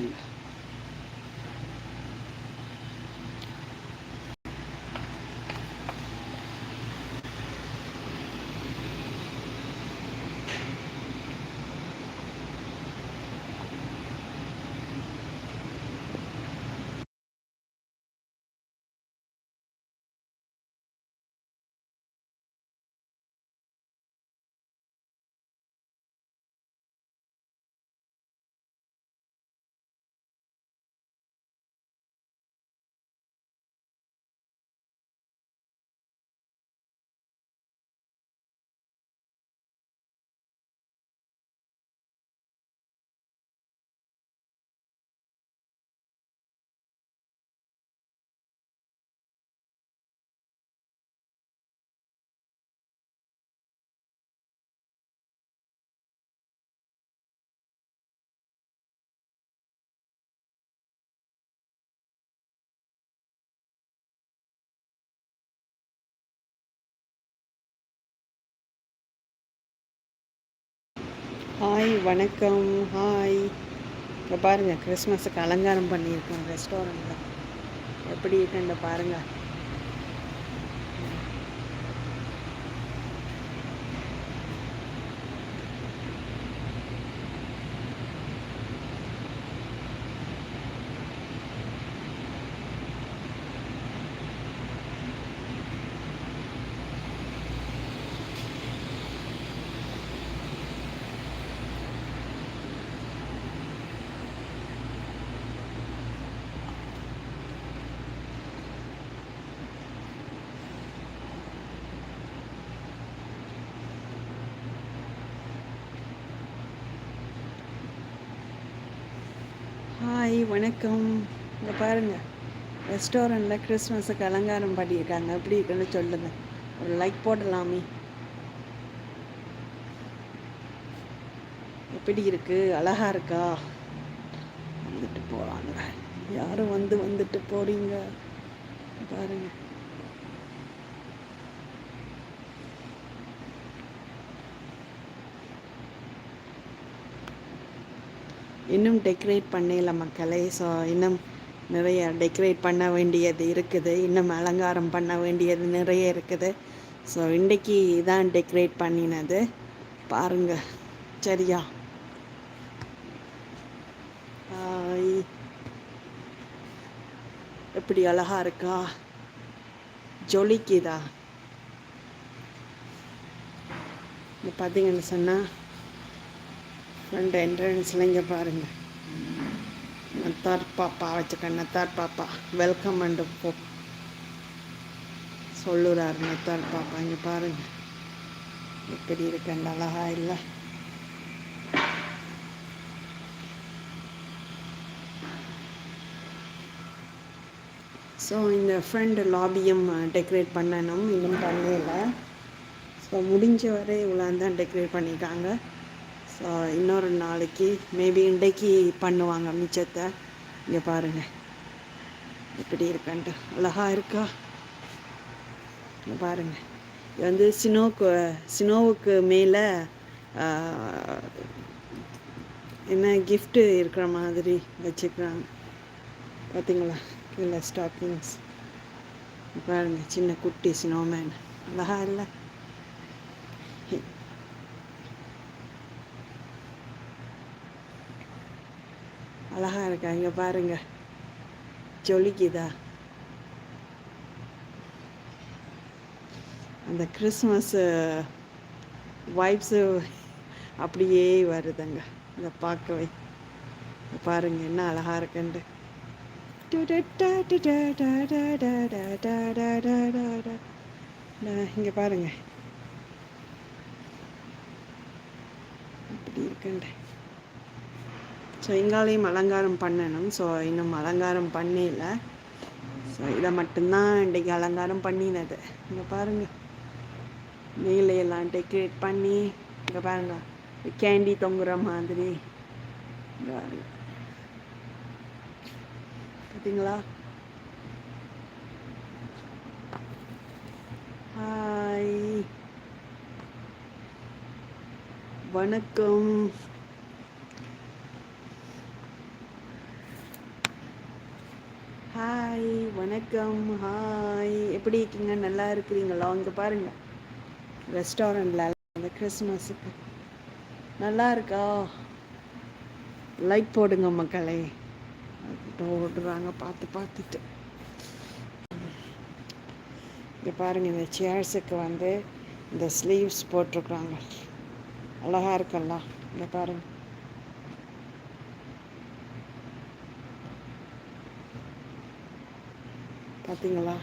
பாருங்க ஹாய் வணக்கம். ஹாய் இப்போ பாருங்கள் கிறிஸ்மஸுக்கு அலங்காரம் பண்ணியிருக்கோம் ரெஸ்டாரண்ட்டில் எப்படி இருக்குன்னு பாருங்கள் ஹாய் வணக்கம். இங்கே பாருங்கள் ரெஸ்டாரண்ட்டில் கிறிஸ்மஸுக்கு அலங்காரம் பண்ணியிருக்காங்க. எப்படி இருக்குன்னு சொல்லுங்கள் ஒரு லைக் போடலாமே. எப்படி இருக்கு? அழகா இருக்கா? வந்துட்டு போகிறாங்க யாரும் வந்து வந்துட்டு போறீங்க? பாருங்க. இன்னும் டெக்கரேட் பண்ணல மக்களே. ஸோ இன்னும் நிறைய டெக்கரேட் பண்ண வேண்டியது இருக்குது. இன்னும் அலங்காரம் பண்ண வேண்டியது நிறைய இருக்குது. ஸோ இன்றைக்கி தான் டெக்கரேட் பண்ணினது. பாருங்க. சரியா? எப்படி அழகா இருக்கா? ஜொலிக்குதா? பார்த்தீங்கன்னு சொன்னால் ரெண்டு என்ட்ரன்ஸில் இங்கே பாருங்கள் நத்தார் பாப்பா வச்சுக்க நத்தார் பாப்பா. வெல்கம் அண்டு போ சொல்லுறார் நத்தார் பாப்பா இங்கே பாருங்கள் எப்படி இருக்கண்ட அழகா இல்லை? ஸோ இந்த ஃப்ரண்ட் லாபியும் டெக்கரேட் பண்ணணும். இன்னும் பண்ணல. ஸோ முடிஞ்ச வரை இவ்வளோ தான் டெக்கரேட் பண்ணியிருக்காங்க ஸோ இன்னொரு நாளைக்கு மேபி இன்றைக்கு பண்ணுவாங்க மிச்சத்தை. இங்கே பாருங்கள் எப்படி இருக்கான்ட்டு. அழகா இருக்கா? இங்கே பாருங்கள் இது வந்து சினோக்கு சினோவுக்கு மேலே என்ன கிஃப்ட்டு இருக்கிற மாதிரி வச்சுக்கிறாங்க. பார்த்தீங்களா கீழே ஸ்டாக்கிங்ஸ் பாருங்கள் சின்ன குட்டி ஸ்னோமேன் அழகா இல்லை? அழகாக இருக்கா? இங்கே பாருங்க. ஜொலிக்குதா? அந்த கிறிஸ்மஸ் வைப்ஸு அப்படியே வருதுங்க. இதை பார்க்கவே. இங்க பாருங்க என்ன அழகா இருக்குன்ட்டு. இங்க பாருங்க. அப்படி இருக்குன்ட்டு. ஸோ எங்காலையும் அலங்காரம் பண்ணணும். ஸோ இன்னும் அலங்காரம் பண்ணல. ஸோ இதை மட்டும்தான் இன்றைக்கி அலங்காரம் பண்ணினது. இங்கே பாருங்கள் மேலே டெக்கரேட் பண்ணி இங்கே பாருங்க. கேண்டி தொங்குற மாதிரி. பார்த்தீங்களா ஹாய் வணக்கம் ஹாய் வணக்கம். ஹாய் எப்படி இருக்கீங்க? நல்லா இருக்கிறீங்களா? இங்கே பாருங்கள் ரெஸ்டாரண்ட்டில் அந்த கிறிஸ்மஸுக்கு நல்லா இருக்கா? லைட் போடுங்க மக்களே. ஓடுறாங்க பார்த்து பார்த்துட்டு. இங்கே பாருங்கள் இந்த சேர்ஸுக்கு வந்து இந்த ஸ்லீவ்ஸ் போட்டிருக்குறாங்க அழகாக இருக்கல்ல? இங்கே பாருங்கள் பார்த்தீங்களா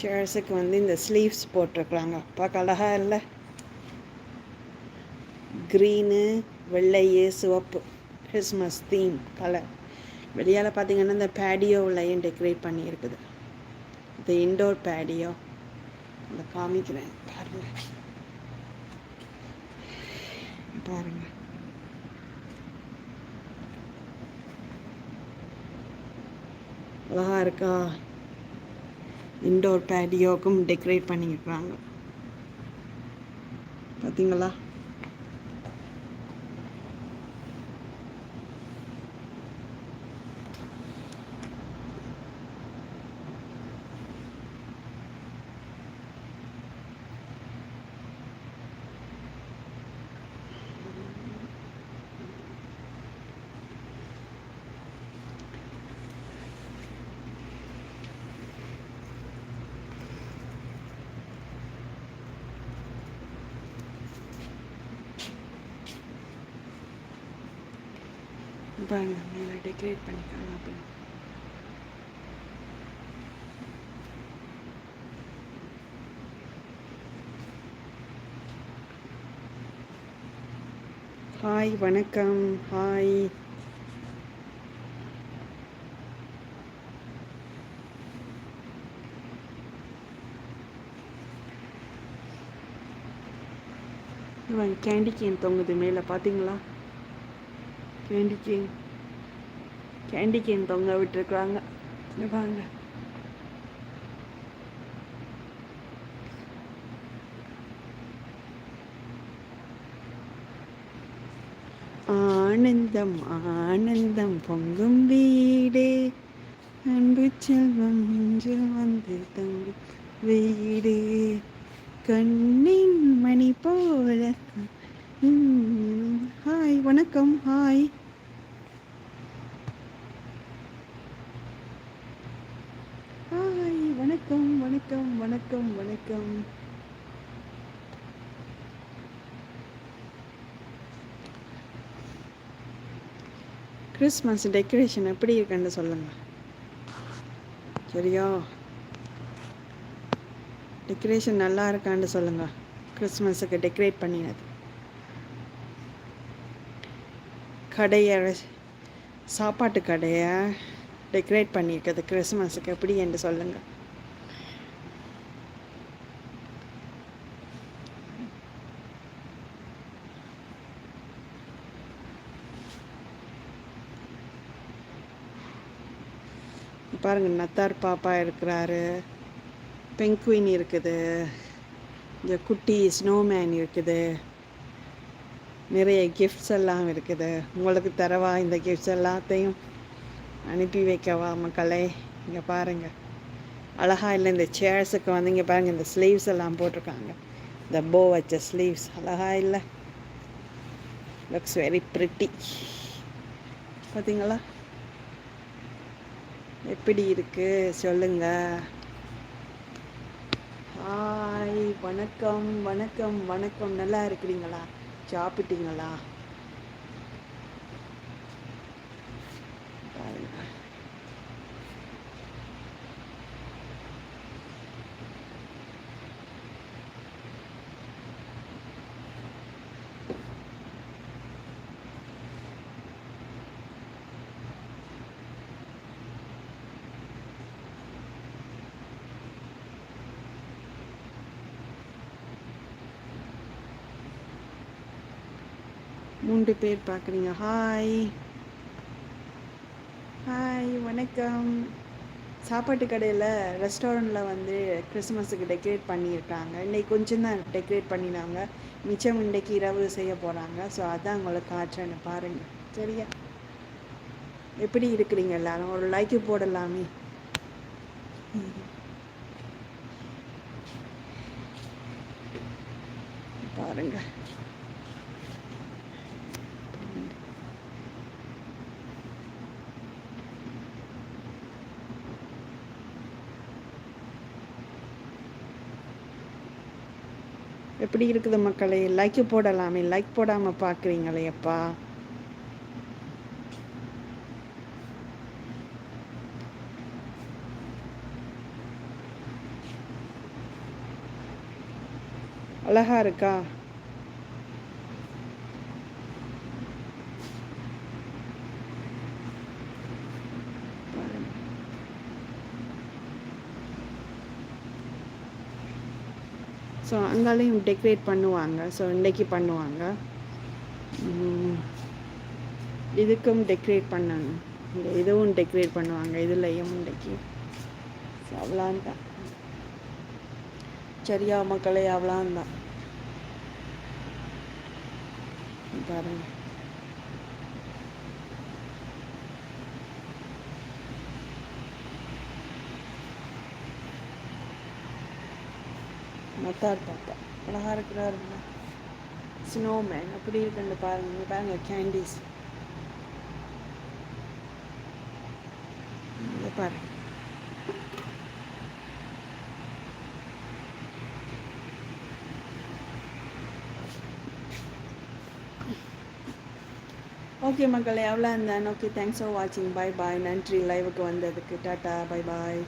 சேர்ஸுக்கு வந்து இந்த ஸ்லீவ்ஸ் போட்டிருக்குறாங்க பார்க்க அழகாக இல்லை. க்ரீனு வெள்ளையு சிவப்பு. கிறிஸ்மஸ் தீம் கலர் வெளியால் பார்த்தீங்கன்னா இந்த பேடியோவிலையும் டெக்கரேட் பண்ணியிருக்குது. இந்த இண்டோர் பேடியோ இந்த காமிக்கிறேன். பாருங்கள் பாருங்கள் அழகாக இருக்கா? இண்டோர் பேடியோக்கும் டெக்கரேட் பண்ணியிருக்கிறாங்க. பார்த்தீங்களா பாருங்க மேலே டெக்கரேட் பண்ணிக்கலாம் அப்படின்னு ஹாய் வணக்கம். ஹாய் கேண்டி என் தொங்குது மேலே பார்த்தீங்களா கேண்டி கேன் கேண்டி கேன் தொங்க விட்டுருக்குறாங்க. பாருங்க. ஆனந்தம் ஆனந்தம் பொங்கும் வீடே. அன்பு செல்வம் வந்து தங்கும் வீடு. கண்ணின் மணி போல ஹாய் வணக்கம். ஹாய் ஹாய் வணக்கம் வணக்கம் வணக்கம் வணக்கம். கிறிஸ்மஸ் டெக்கரேஷன் எப்படி இருக்குன்னு சொல்லுங்கள் சரியா? டெக்கரேஷன் நல்லா இருக்கான்னு சொல்லுங்கள் கிறிஸ்மஸுக்கு டெக்கரேட் பண்ணினது. கடையை சாப்பாட்டு கடையை டெக்கரேட் பண்ணியிருக்கிறது கிறிஸ்மஸுக்கு எப்படி என்று சொல்லுங்கள் பாருங்கள் நத்தார் பாப்பா இருக்கிறாரு. பெங்குயின் இருக்குது. இந்த குட்டி ஸ்னோமேன் இருக்குது. நிறைய கிஃப்ட்ஸ் எல்லாம் இருக்குது. உங்களுக்கு தரவா இந்த கிஃப்ட்ஸ் எல்லாத்தையும்? அனுப்பி வைக்கவா மக்களே? இங்கே பாருங்கள் அழகாக இல்லை இந்த சேர்ஸுக்கு வந்து இங்கே பாருங்கள் இந்த ஸ்லீவ்ஸ் எல்லாம் போட்டிருக்காங்க. இந்த போ வச்ச ஸ்லீவ்ஸ் அழகாக இல்லை? லுக்ஸ் வெரி ப்ரிட்டி பார்த்தீங்களா எப்படி இருக்குது சொல்லுங்கள் ஹாய் வணக்கம் வணக்கம் வணக்கம். நல்லா இருக்கிறீங்களா? சாப்பிட்டீங்களா? மூன்று பேர் பார்க்குறீங்க. ஹாய் ஹாய் வணக்கம். சாப்பாட்டு கடையில் ரெஸ்டாரண்ட்டில் வந்து கிறிஸ்மஸுக்கு டெக்கரேட் பண்ணியிருக்காங்க. இன்றைக்கி கொஞ்சம் தான் டெக்கரேட் பண்ணினாங்க. மிச்சம் இன்றைக்கு இரவு செய்ய போகிறாங்க ஸோ அதான் உங்களுக்கு காட்டுறேன்னு பாருங்கள் சரியா? எப்படி இருக்கிறீங்க எல்லாரும்? ஒரு லைக்கு போடலாமே. பாருங்கள் எப்படி இருக்குது மக்களே? லைக் போடலாமே. லைக் போடாம பார்க்குறீங்களே அப்பா. அழகா இருக்கா? ஸோ அங்காலையும் டெக்கரேட் பண்ணுவாங்க. ஸோ இன்றைக்கி பண்ணுவாங்க. இதுக்கும் டெக்கரேட் பண்ணணும். இந்த இதுவும் டெக்கரேட் பண்ணுவாங்க. இதுலையும் இன்றைக்கி. ஸோ அவ்வளோந்தான் சரியா மக்களே அவ்வளோந்தான் பாருங்கள் மத்தார் பாப்பா அழகாக இருக்கிறாருங்க. ஸ்னோமேன் அப்படி இருக்குன்னு பாருங்க. பாருங்க கேண்டீஸ் பாருங்க. ஓகே மக்களே எவ்வளோ இருந்தேன் ஓகே தேங்க்ஸ் ஃபார் வாட்சிங் பை பாய் நன்றி. லைவுக்கு வந்ததுக்கு. Tata bye bye